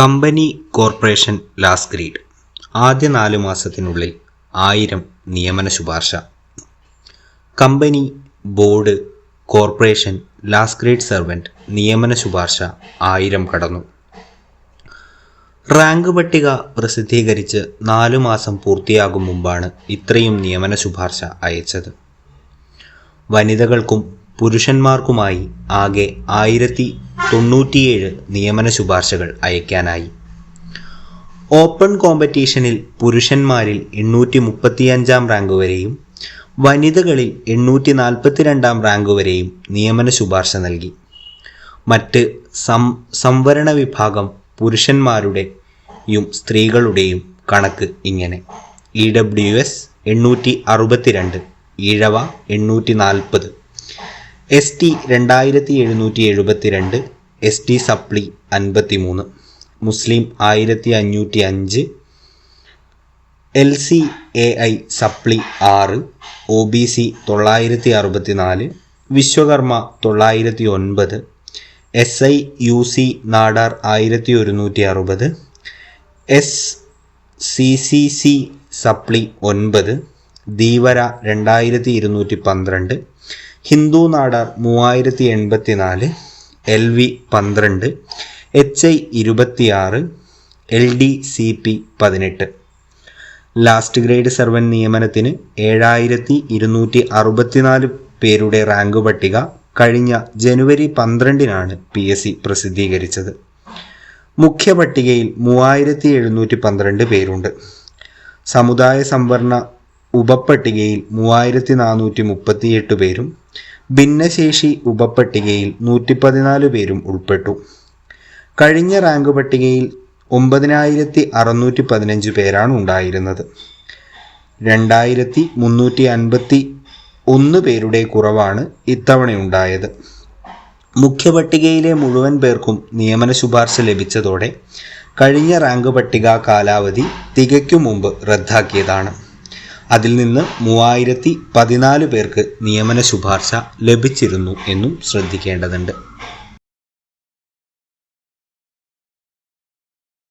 Company corporation last greed. ആദ്യ നാല് മാസത്തിനുള്ളിൽ ആയിരം നിയമന ശുപാർശ. Company board corporation last grade servant നിയമന ശുപാർശ ആയിരം കടന്നു. റാങ്ക് പട്ടിക പ്രസിദ്ധീകരിച്ച് നാലു മാസം പൂർത്തിയാകും മുമ്പാണ് ഇത്രയും നിയമന ശുപാർശ അയച്ചത്. വനിതകൾക്കും പുരുഷന്മാർക്കുമായി ആകെ ആയിരത്തി തൊണ്ണൂറ്റിയേഴ് നിയമന ശുപാർശകൾ അയക്കാനായി ഓപ്പൺ കോമ്പറ്റീഷനിൽ പുരുഷന്മാരിൽ എണ്ണൂറ്റി മുപ്പത്തിയഞ്ചാം റാങ്ക് വരെയും വനിതകളിൽ എണ്ണൂറ്റി നാൽപ്പത്തിരണ്ടാം റാങ്ക് വരെയും നിയമന ശുപാർശ നൽകി. മറ്റ് സം സംവരണ വിഭാഗം പുരുഷന്മാരുടെയും സ്ത്രീകളുടെയും കണക്ക് ഇങ്ങനെ. ഇ ഡബ്ല്യു എസ് എണ്ണൂറ്റി അറുപത്തിരണ്ട് ഈഴവ എണ്ണൂറ്റി നാൽപ്പത് എസ് ടി രണ്ടായിരത്തി എഴുന്നൂറ്റി എഴുപത്തിരണ്ട് എസ് ടി സപ്ലി അൻപത്തി മൂന്ന് മുസ്ലിം ആയിരത്തി അഞ്ഞൂറ്റി അഞ്ച് L C A I supply ആറ് ഒ ബി സി തൊള്ളായിരത്തി അറുപത്തി നാല് വിശ്വകർമ്മ തൊള്ളായിരത്തി ഒൻപത് S I U C Nadar ആയിരത്തി ഒരുന്നൂറ്റി അറുപത് എസ് സി സി സി സപ്ലി ഒൻപത് ധീവര രണ്ടായിരത്തി ഇരുന്നൂറ്റി പന്ത്രണ്ട് ഹിന്ദു നാടാർ മൂവായിരത്തി എൺപത്തി നാല് എൽ വി പന്ത്രണ്ട് എച്ച് ഐ ഇരുപത്തിയാറ് എൽ ഡി സി പി പതിനെട്ട്. ലാസ്റ്റ് ഗ്രേഡ് സെർവൻ നിയമനത്തിന് ഏഴായിരത്തി ഇരുന്നൂറ്റി അറുപത്തിനാല് പേരുടെ റാങ്ക് പട്ടിക കഴിഞ്ഞ ജനുവരി പന്ത്രണ്ടിനാണ് പി എസ് സി പ്രസിദ്ധീകരിച്ചത്. മുഖ്യ പട്ടികയിൽ മൂവായിരത്തി എഴുന്നൂറ്റി പന്ത്രണ്ട് പേരുണ്ട്. സമുദായ സംവരണ ഉപപട്ടികയിൽ മൂവായിരത്തി നാനൂറ്റി മുപ്പത്തിയെട്ട് പേരും ഭിന്നശേഷി ഉപപട്ടികയിൽ നൂറ്റി പതിനാല് പേരും ഉൾപ്പെട്ടു. കഴിഞ്ഞ റാങ്ക് പട്ടികയിൽ ഒമ്പതിനായിരത്തി അറുന്നൂറ്റി പതിനഞ്ച് പേരാണ് ഉണ്ടായിരുന്നത്. രണ്ടായിരത്തി മുന്നൂറ്റി അൻപത്തി ഒന്ന് പേരുടെ കുറവാണ് ഇത്തവണയുണ്ടായത്. മുഖ്യ പട്ടികയിലെ മുഴുവൻ പേർക്കും നിയമന ശുപാർശ ലഭിച്ചതോടെ കഴിഞ്ഞ റാങ്ക് പട്ടിക കാലാവധി തികയ്ക്കും മുമ്പ് റദ്ദാക്കിയതാണ്. അതിൽ നിന്ന് മൂവായിരത്തി പതിനാല് പേർക്ക് നിയമന ശുപാർശ ലഭിച്ചിരുന്നു എന്നും ശ്രദ്ധിക്കേണ്ടതുണ്ട്.